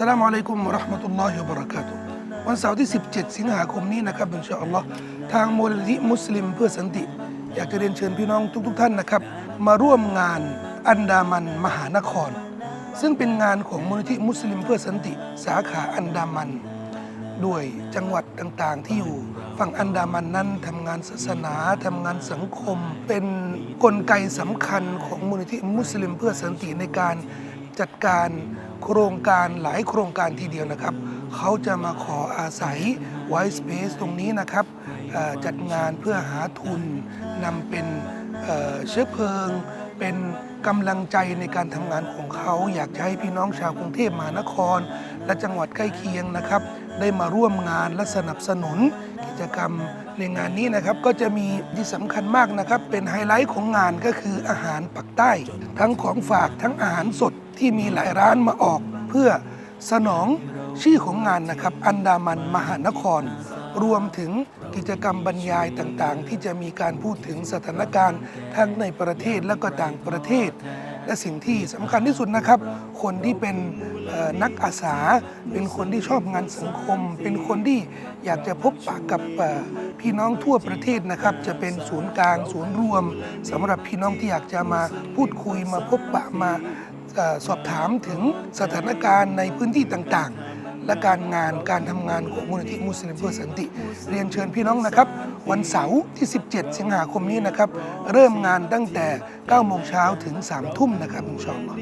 สลามอะลัยกุมราะห์มะตุลลอฮิวะบะเราะกาตุวันเสาร์ที่ 17 สิงหาคมนี้นะครับอินชาอัลลอฮ์ทางมูลนิธิมุสลิมเพื่อสันติ อยากจะเรียนเชิญพี่น้องทุกๆท่านนะครับ มาร่วมงานอันดามันมหานคร ซึ่งเป็นงานของมูลนิธิมุสลิมเพื่อสันติ สาขาอันดามันด้วยจังหวัดต่างๆ ที่อยู่ฝั่งอันดามันนั้นทำงานศาสนาทำงานสังคม เป็นกลไกสำคัญของมูลนิธิมุสลิมเพื่อสันติในการ จัดการโครงการหลายโครงการทีเดียวนะครับ เขาจะมาขออาศัยไวสเปซตรงนี้นะครับจัดงานเพื่อหาทุนนำเป็นเชื้อเพลิง เป็นกำลังใจในการทำงานของเขา อยากจะให้พี่น้องชาวกรุงเทพมหานคร และจังหวัดใกล้เคียงนะครับ ได้มาร่วมงานและสนับสนุน จกรรมในงานนี้นะครับก็จะมีที่สำคัญมากนะครับ เป็นไฮไลท์ของงานก็คืออาหารปักใต้ ทั้งของฝากทั้งอาหารสดที่มีหลายร้านมาออกเพื่อสนองชื่อของงานนะครับ อันดามันมหานคร รวมถึงกิจกรรมบรรยายต่างๆ ที่จะมีการพูดถึงสถานการณ์ทั้งในประเทศและก็ต่างประเทศ และสิ่งที่สำคัญที่สุดนะครับ คนที่เป็นนักอาสา เป็นคนที่ชอบงานสังคม เป็นคนที่อยากจะพบปะกับพี่น้องทั่วประเทศนะครับ จะเป็นศูนย์กลาง ศูนย์รวมสำหรับพี่น้องที่อยากจะมาพูดคุยมาพบปะมาสอบถามถึงสถานการณ์ในพื้นที่ต่างๆ และการงานการทำงานของมูลนิธิมุสลิมเพื่อสันติ เรียนเชิญพี่น้องนะครับ วันเสาร์ที่ 17 สิงหาคมนี้นะครับ เริ่มงานตั้งแต่9โมงเช้าถึง3ทุ่มนะครับคุณชาอัลลอฮ์